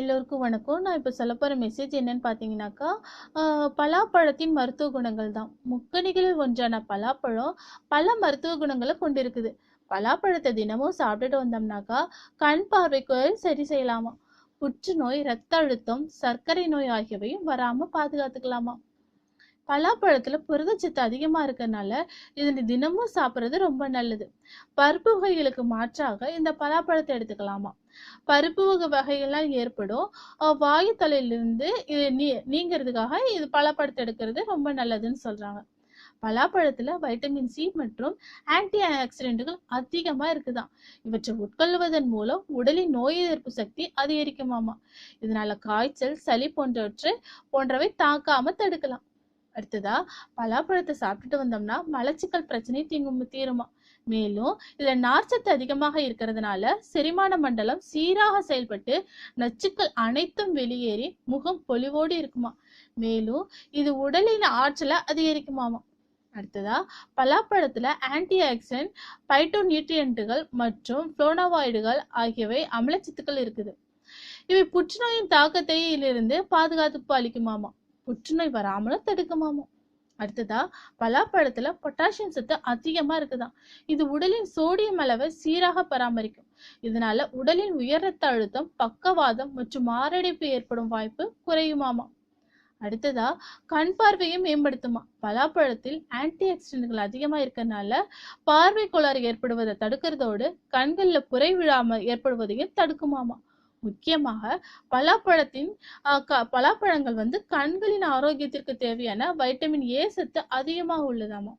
எல்லோருக்கும் வணக்கம். நான் இப்போ சொல்ல போகிற மெசேஜ் என்னன்னு பார்த்தீங்கன்னாக்கா பலாப்பழத்தின் மருத்துவ குணங்கள் தான். முக்கணிகளில் ஒன்றான பலாப்பழம் பல மருத்துவ குணங்களை கொண்டிருக்குது. பலாப்பழத்தை தினமும் சாப்பிட்டுட்டு வந்தோம்னாக்கா கண் பார்வைக்கு சரி செய்யலாமா? புற்றுநோய் இரத்த அழுத்தம் சர்க்கரை நோய் ஆகியவையும் வராமல் பாதுகாத்துக்கலாமா? பலாப்பழத்துல புரதச்சத்து அதிகமா இருக்கறனால இதனை தினமும் சாப்பிட்றது ரொம்ப நல்லது. பருப்பு வகைகளுக்கு மாற்றாக இந்த பலாப்பழத்தை எடுத்துக்கலாமா? பருப்பு வகை வகைகள்லாம் ஏற்படும் வாயு தலையிலிருந்து இது நீ நீங்கிறதுக்காக இது பலாப்பழத்தை எடுக்கிறது ரொம்ப நல்லதுன்னு சொல்றாங்க. பலாப்பழத்துல வைட்டமின் சி மற்றும் ஆன்டி ஆக்சிடென்ட்கள் அதிகமா இருக்குதாம். இவற்றை உட்கொள்வதன் மூலம் உடலின் நோய் எதிர்ப்பு சக்தி அதிகரிக்குமாமா இதனால காய்ச்சல் சளி போன்றவற்றை போன்றவை தாக்காம தடுக்கலாம். அடுத்ததா பலாப்பழத்தை சாப்பிட்டுட்டு வந்தோம்னா மலச்சிக்கல் பிரச்சனை தீங்கும் தீருமா? மேலும் இதுல நார்ச்சத்து அதிகமாக இருக்கிறதுனால செரிமான மண்டலம் சீராக செயல்பட்டு நச்சுக்கள் அனைத்தும் வெளியேறி முகம் பொலிவோடு இருக்குமா? மேலும் இது உடலின் ஆற்றலை அதிகரிக்குமாமா? அடுத்ததா பலாப்பழத்துல ஆன்டி ஆக்சிடென்ட் பைட்டோ நியூட்ரியன்ட்டுகள் மற்றும் புளோனவாய்டுகள் ஆகியவை அமிலச்சத்துக்கள் இருக்குது. இவை புற்றுநோயின் தாக்கத்தையிலிருந்து பாதுகாப்பு அளிக்குமாமா? புற்றுநோய் வராமலும் தடுக்குமாமா? அடுத்ததா பலாப்பழத்துல பொட்டாசியம் சத்து அதிகமா இருக்குதாம் இது உடலின் சோடியம் அளவை சீராக பராமரிக்கும். இதனால உடலின் உயர் ரத்த அழுத்தம் பக்கவாதம் மற்றும் மாரடைப்பு ஏற்படும் வாய்ப்பு குறையுமாமா? அடுத்ததா கண் பார்வையும் மேம்படுத்துமா? பலாப்பழத்தில் ஆன்டி ஆக்சிடென்ட்கள் அதிகமா இருக்கறனால பார்வை கோளாறு ஏற்படுவதை தடுக்கிறதோடு கண்கள்ல புரை விழாம ஏற்படுவதையும் தடுக்குமாமா? முக்கியமாக பலாப்பழத்தின் ஆஹ் க- பலாப்பழங்கள் வந்து கண்களின் ஆரோக்கியத்திற்கு தேவையான வைட்டமின் ஏ சத்து அதிகமாக உள்ளதாமா?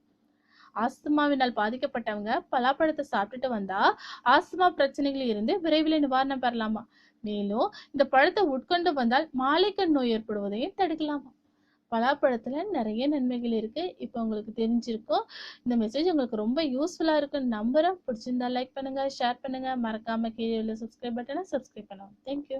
ஆஸ்துமாவினால் பாதிக்கப்பட்டவங்க பலாப்பழத்தை சாப்பிட்டுட்டு வந்தா ஆஸ்துமா பிரச்சனைகளில் இருந்து விரைவில் நிவாரணம் பெறலாமா? மேலும் இந்த பழத்தை உட்கொண்டு வந்தால் மாலைக்கண் நோய் ஏற்படுவதையும் தடுக்கலாமா? பலாப்பழத்தில் நிறைய நன்மைகள் இருக்குது இப்போ உங்களுக்கு தெரிஞ்சிருக்கும். இந்த மெசேஜ் உங்களுக்கு ரொம்ப யூஸ்ஃபுல்லாக இருக்குன்னு நம்புறேன். பிடிச்சிருந்தா லைக் பண்ணுங்கள் ஷேர் பண்ணுங்கள் மறக்காமல் கீழே உள்ள சப்ஸ்கிரைப் பட்டனை சப்ஸ்கிரைப் பண்ணுங்க தேங்க்யூ